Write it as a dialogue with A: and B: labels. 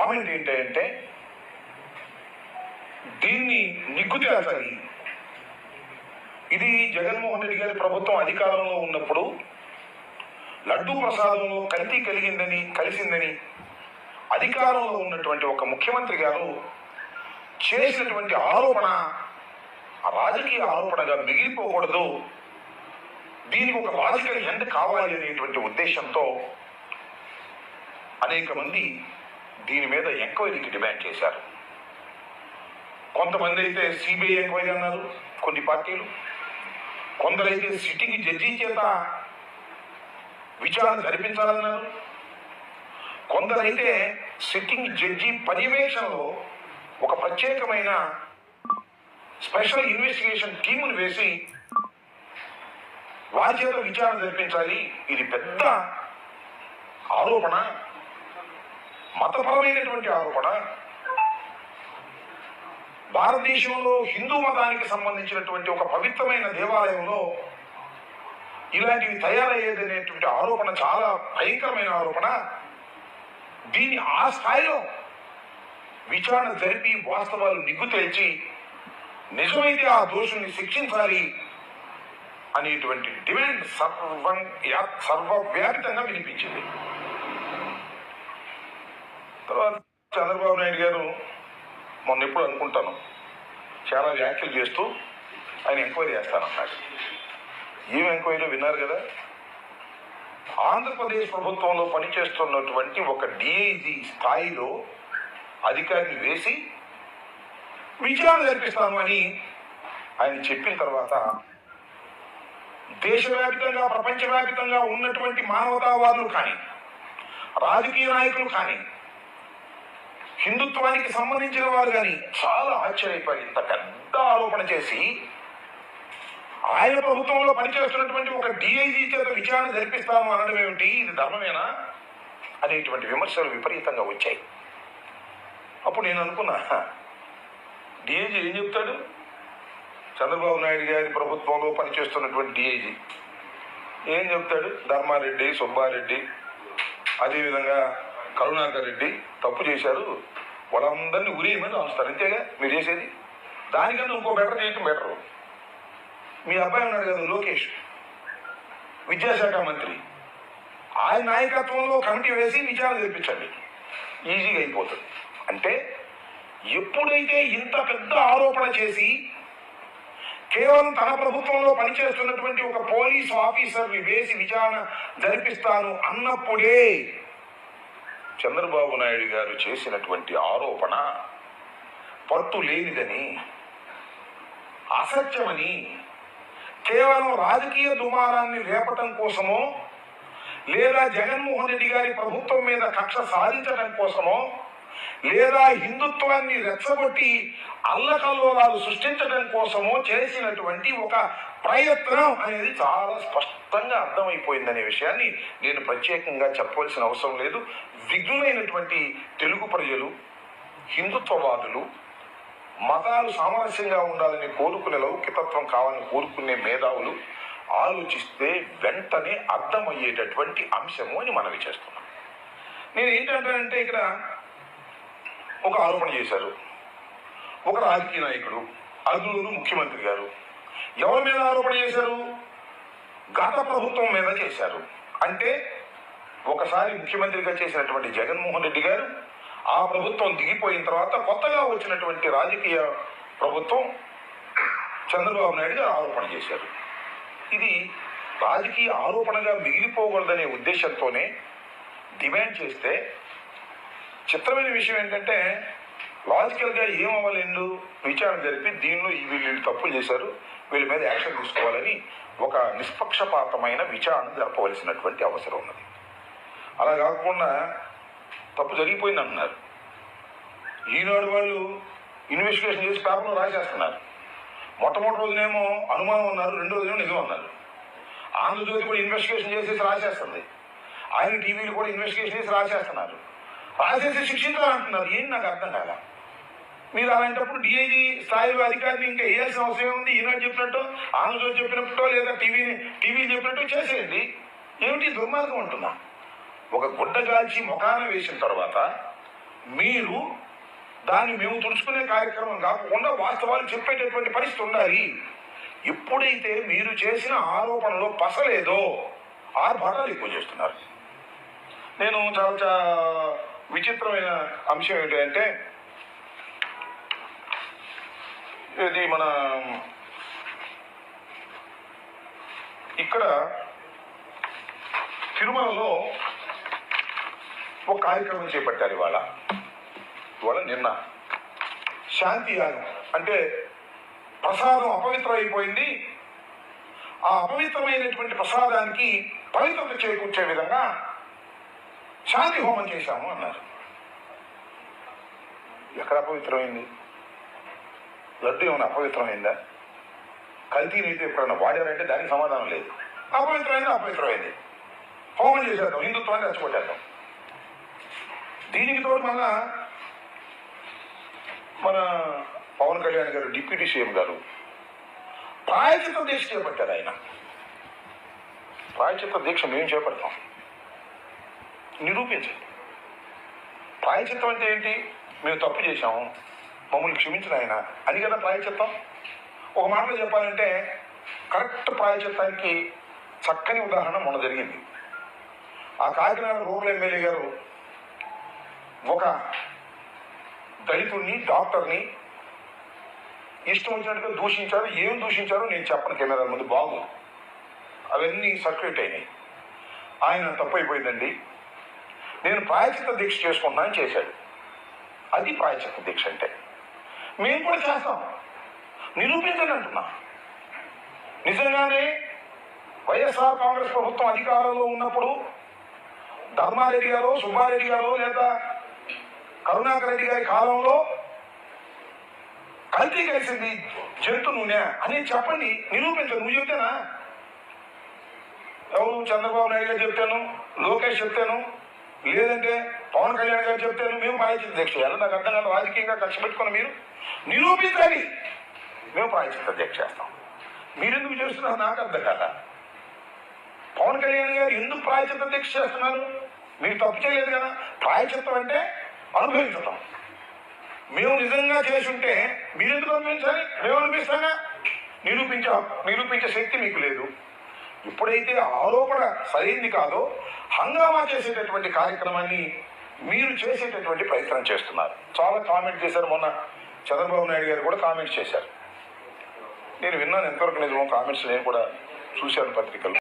A: Comment ఏంటంటే దీన్ని నిగ్గుతేల్చాలి ఇది జగన్మోహన్ రెడ్డి గారి ప్రభుత్వం అధికారంలో ఉన్నప్పుడు లడ్డూ ప్రసాదంలో కల్తీ కలిగిందని కలిసిందని అధికారంలో ఉన్నటువంటి ఒక ముఖ్యమంత్రి గారు చేసినటువంటి ఆరోపణ రాజకీయ ఆరోపణగా మిగిలిపోకూడదు. దీనికి ఒక రాజకీయ ఎండ కావాలి అనేటువంటి ఉద్దేశంతో అనేక మంది దీని మీద ఎంక్వైరీకి డిమాండ్ చేశారు. కొంతమంది అయితే సిబిఐ ఎంక్వైరీ అన్నారు కొన్ని పార్టీలు. కొందరైతే సిట్టింగ్ జడ్జి చేత విచారణ జరిపించాలన్నారు. కొందరైతే సిట్టింగ్ జడ్జి పర్యవేక్షణలో ఒక ప్రత్యేకమైన స్పెషల్ ఇన్వెస్టిగేషన్ టీమును వేసి వారి చేత విచారణ జరిపించాలి. ఇది పెద్ద ఆరోపణ. మతపరమైనటువంటి ఆరోపణ. భారతదేశంలో హిందూ మతానికి సంబంధించినటువంటి ఒక పవిత్రమైన దేవాలయంలో ఇలాంటివి తయారయ్యేది అనేటువంటి ఆరోపణ చాలా భయంకరమైన ఆరోపణ. దీన్ని ఆ స్థాయిలో విచారణ జరిపి వాస్తవాలు నిగ్గు తేల్చి నిజమైతే ఆ దోషుల్ని శిక్షించాలి అనేటువంటి డిమాండ్ సర్వం సర్వవ్యాపితంగా వినిపించింది తర్వాత చంద్రబాబు నాయుడు గారు మొన్న ఎప్పుడు అనుకుంటాను. చాలా వ్యాఖ్యలు చేస్తూ ఆయన ఎంక్వైరీ చేస్తానన్నాడు ఏం ఎంక్వైరీలో విన్నారు కదా? ఆంధ్రప్రదేశ్ ప్రభుత్వంలో పనిచేస్తున్నటువంటి ఒక డిఐజీ స్థాయిలో అధికారిని వేసి విచారణ జరిపిస్తాను అని ఆయన చెప్పిన తర్వాత దేశవ్యాప్తంగా ప్రపంచవ్యాప్తంగా ఉన్నటువంటి మానవతావాదులు కానీ రాజకీయ నాయకులు కానీ హిందుత్వానికి సంబంధించిన వారు కానీ చాలా ఆశ్చర్యపోయి ఇంత పెద్ద ఆరోపణ చేసి ఆయన ప్రభుత్వంలో పనిచేస్తున్నటువంటి ఒక డిఐజీ చేత విచారణ జరిపిస్తాము అనడం ఏమిటి? ఇది ధర్మమేనా? అనేటువంటి విమర్శలు విపరీతంగా వచ్చాయి. అప్పుడు నేను అనుకున్నా డిఐజీ ఏం చెప్తాడు? చంద్రబాబు నాయుడు గారి ప్రభుత్వంలో పనిచేస్తున్నటువంటి డిఐజీ ఏం చెప్తాడు? ధర్మారెడ్డి సుబ్బారెడ్డి అదేవిధంగా కరుణాకర్ రెడ్డి తప్పు చేశారు. వాళ్ళందరినీ ఉరేయమని రాస్తారు అంతేగా? మీరు చేసేది? దానికన్నా ఇంకో బెటర్ చేయటం బెటరు మీ అబ్బాయి ఉన్నాడు కదా లోకేష్ విద్యాశాఖ మంత్రి. ఆయన నాయకత్వంలో కమిటీ వేసి విచారణ జరిపించండి ఈజీగా అయిపోతుంది. అంటే ఎప్పుడైతే ఇంత పెద్ద ఆరోపణ చేసి కేవలం తన ప్రభుత్వంలో పనిచేస్తున్నటువంటి ఒక పోలీస్ ఆఫీసర్ని వేసి విచారణ జరిపిస్తాను అన్నప్పుడే చంద్రబాబు నాయుడు గారు చేసినటువంటి ఆరోపణ పట్టు లేనిదని అసత్యమని కేవలం రాజకీయ దుమారాన్ని రేపటం కోసమో లేదా జగన్మోహన్ రెడ్డి గారి ప్రభుత్వం మీద కక్ష సాధించడం కోసమో లేదా హిందుత్వాన్ని రెచ్చగొట్టి అల్లకల్లోలాలు సృష్టించడం కోసమో చేసినటువంటి ఒక ప్రయత్నం అనేది చాలా స్పష్టంగా అర్థమైపోయిందనే విషయాన్ని నేను ప్రత్యేకంగా చెప్పవలసిన అవసరం లేదు. విఘ్నులైనటువంటి తెలుగు ప్రజలు హిందుత్వవాదులు మతాలు సామరస్యంగా ఉండాలని కోరుకునే లౌకికత్వం కావాలని కోరుకునే మేధావులు ఆలోచిస్తే వెంటనే అర్థమయ్యేటటువంటి అంశము అని మనవి చేస్తున్నాం. నేను ఏంటంటే ఇక్కడ ఒక ఆరోపణ చేశారు. ఒక రాజకీయ నాయకుడు అందులోనూ ముఖ్యమంత్రి గారు ఎవరి మీద ఆరోపణ చేశారు? గత ప్రభుత్వం మీద చేశారు. అంటే ఒకసారి ముఖ్యమంత్రిగా చేసినటువంటి జగన్మోహన్ రెడ్డి గారు ఆ ప్రభుత్వం దిగిపోయిన తర్వాత కొత్తగా వచ్చినటువంటి రాజకీయ ప్రభుత్వం చంద్రబాబు నాయుడు గారు ఆరోపణ చేశారు. ఇది రాజకీయ ఆరోపణగా మిగిలిపోకూడదనే ఉద్దేశంతోనే డిమాండ్ చేస్తే చిత్రమైన విషయం ఏంటంటే లాజికల్గా ఏం అవ్వలేండు విచారణ జరిపి దీనిలో ఈ వీళ్ళు తప్పులు చేశారు వీళ్ళ మీద యాక్షన్ తీసుకోవాలని ఒక నిష్పక్షపాతమైన విచారణ జరపవలసినటువంటి అవసరం ఉన్నది. అలా కాకుండా తప్పు జరిగిపోయింది అంటున్నారు. ఈనాడు వాళ్ళు ఇన్వెస్టిగేషన్ చేసి పేపర్లో రాసేస్తున్నారు. మొట్టమొదటి రోజునేమో అనుమానం ఉన్నారు రెండు రోజునేమో నిజం అన్నారు ఆంధ్రజ్యోతి కూడా ఇన్వెస్టిగేషన్ చేసేసి రాసేస్తుంది. ఆయన టీవీలు కూడా ఇన్వెస్టిగేషన్ చేసి రాసేస్తున్నారు. రాసేసి శిక్షించాలంటున్నారు ఏంటి నాకు అర్థం కాదా మీరు అలాంటప్పుడు డిఐజీ స్థాయిలో అధికారిని ఇంకా వేయాల్సిన అవసరం ఏముంది? ఈనాడు చెప్పినట్టు ఆంధ్రజ్యోతి చెప్పినట్టు లేదా టీవీని టీవీలు చెప్పినట్టు చేసేయండి. ఏమిటి దుర్మార్గం అంటున్నా? ఒక గుడ్డ కాల్చి ముఖాన వేసిన తర్వాత మీరు దాన్ని మేము తుడుచుకునే కార్యక్రమం కాకుండా వాస్తవాలు చెప్పేటటువంటి పరిస్థితి ఉండాలి. ఎప్పుడైతే మీరు చేసిన ఆరోపణలో పసలేదో ఆర్భాటాలు ఎక్కువ చేస్తున్నారు. నేను చాలా చాలా విచిత్రమైన అంశం ఏంటంటే ఇది మన ఇక్కడ తిరుమలలో ఒక కార్యక్రమం చేపట్టారు ఇవాళ. ఇవాళ నిన్న. శాంతి యాగం. అంటే ప్రసాదం అపవిత్రం అయిపోయింది. ఆ అపవిత్రమైనటువంటి ప్రసాదానికి పవిత్రత చేకూర్చే విధంగా శాంతి హోమం చేశాము అన్నారు. ఎక్కడ అపవిత్రమైంది? లడ్డు ఏమైనా అపవిత్రమైందా? కల్తీ అయితే ఎప్పుడైనా వాడారంటే దానికి సమాధానం లేదు. అపవిత్రమైంది అపవిత్రమైంది. హోమం చేసేద్దాం హిందుత్వాన్ని రెచ్చగొట్టేద్దాం దీనికి తోడు మన మన పవన్ కళ్యాణ్ గారు డిప్యూటీ సీఎం గారు ప్రాయచిత దీక్ష చేపట్టారు ఆయన. ప్రాయచిత దీక్ష మేము చేపడతాం. నిరూపించండి. ప్రాయచిత్తం అంటే ఏంటి? మేము తప్పు చేశాము. మమ్మల్ని క్షమించిన ఆయన అది కదా ప్రాయచిత్తం ఒక మాటలో చెప్పాలంటే కరెక్ట్ ప్రాయచిత్తానికి చక్కని ఉదాహరణ మొన్న జరిగింది. ఆ కాకినాడ రూరల్ ఎమ్మెల్యే గారు ఒక దళితుడిని డాక్టర్ని ఇష్టం వచ్చినట్టుగా దూషించారు. ఏం దూషించారో నేను చెప్పను కెమెరా ముందు బాగు. అవన్నీ సర్క్యులేట్ అయినాయి. ఆయన తప్పైపోయిందండి నేను ప్రాయచిత దీక్ష చేసుకుంటానని చేశాడు. అది ప్రాయచిత దీక్ష అంటే. మేము కూడా చేస్తాం. నిరూపించండి అంటున్నా. నిజంగానే వైఎస్ఆర్ కాంగ్రెస్ ప్రభుత్వం అధికారంలో ఉన్నప్పుడు ధర్మారెడ్డి గారు సుబ్బారెడ్డి గారు లేదా కరుణాకర్ రెడ్డి గారి కాలంలో కల్తీ కలిసింది జంతు నూనె అని చెప్పండి. నిరూపించండి. నువ్వు చెప్తేనా? ఎవరు చంద్రబాబు నాయుడు గారు చెప్తాను లోకేష్ చెప్తాను లేదంటే పవన్ కళ్యాణ్ గారు చెప్తాను మేము ప్రాయచిత దీక్ష చేయాలి నాకు అర్థం కాదు రాజకీయంగా కక్ష పెట్టుకుని మీరు నిరూపించాలి మేము ప్రాయచిత దీక్ష చేస్తాం. మీరెందుకు చేస్తున్నారు? నాకు అర్థం కదా పవన్ కళ్యాణ్ గారు ఎందుకు ప్రాయచిత దీక్ష చేస్తున్నారు? మీరు తప్పు చేయలేదు కదా. ప్రాయచిత్తం అంటే అనుభవించటం. మేము నిజంగా చేసి ఉంటే మీరెందుకు అనుభవించాలి? మేము అనిపిస్తాగా నిరూపించే నిరూపించే శక్తి మీకు లేదు. ఎప్పుడైతే ఆరోపణ సరైంది కాదో హంగామా చేసేటటువంటి కార్యక్రమాన్ని మీరు చేసేటటువంటి ప్రయత్నం చేస్తున్నారు. చాలా కామెంట్ చేశారు మొన్న చంద్రబాబు నాయుడు గారు కూడా కామెంట్స్ చేశారు. నేను విన్నాను ఎంతవరకు నిజమో కామెంట్స్ నేను కూడా చూశాను పత్రికలు